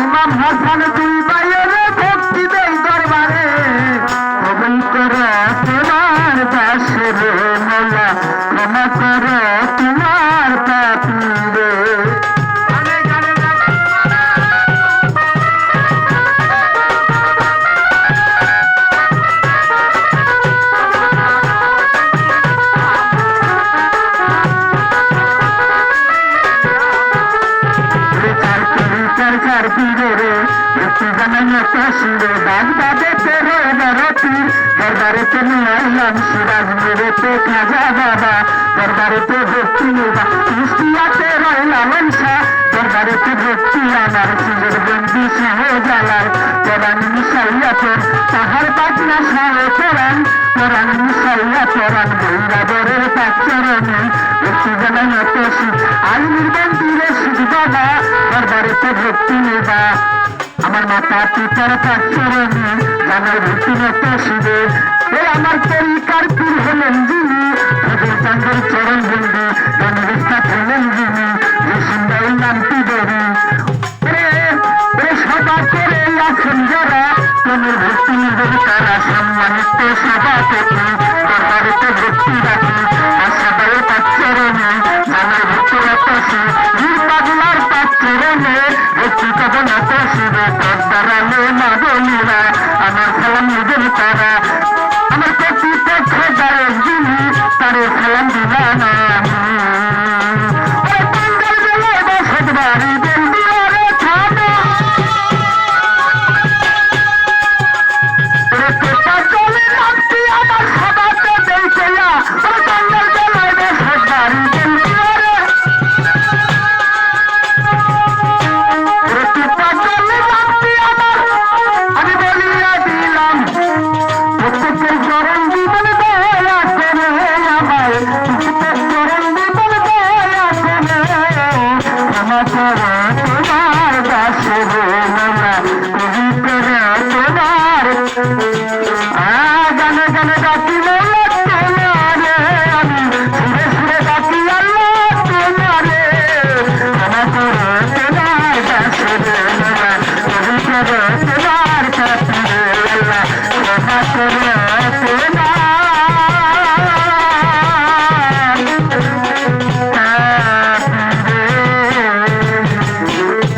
ইমাম হাসান দুই বাইরে রে একটু জানান কাশিরে বাগদাদে তেরো বারো পীর নিয়ে আইলাম সিরাজ মেরে খাজা বাবা। দরবারে ভক্তি নেবা কুষ্টিয়াতে রইলাম শাহ জালাল কোরআন মিশাইয়া তোর, তাহার বাজনা শাহ কোরআন। কোরআন মিশাইয়া কোরআন বইরা বরের দরবারে তো ভক্তি নেবা আমার মাতা পিতার পাচরণে জানার ভক্তি মত শিবে। এ আমার তরিকার পীর হলেন যিনি ভজন চন্দ্রের চরণ বন্দি গানের স্থাপ হলেন যিনি সুন্দর নামটি দেবী। সভা করে আছেন যারা তোমার ভক্তি নিবেন তারা সম্মানিত সভা তোমার আগানে গানে ডাকিলে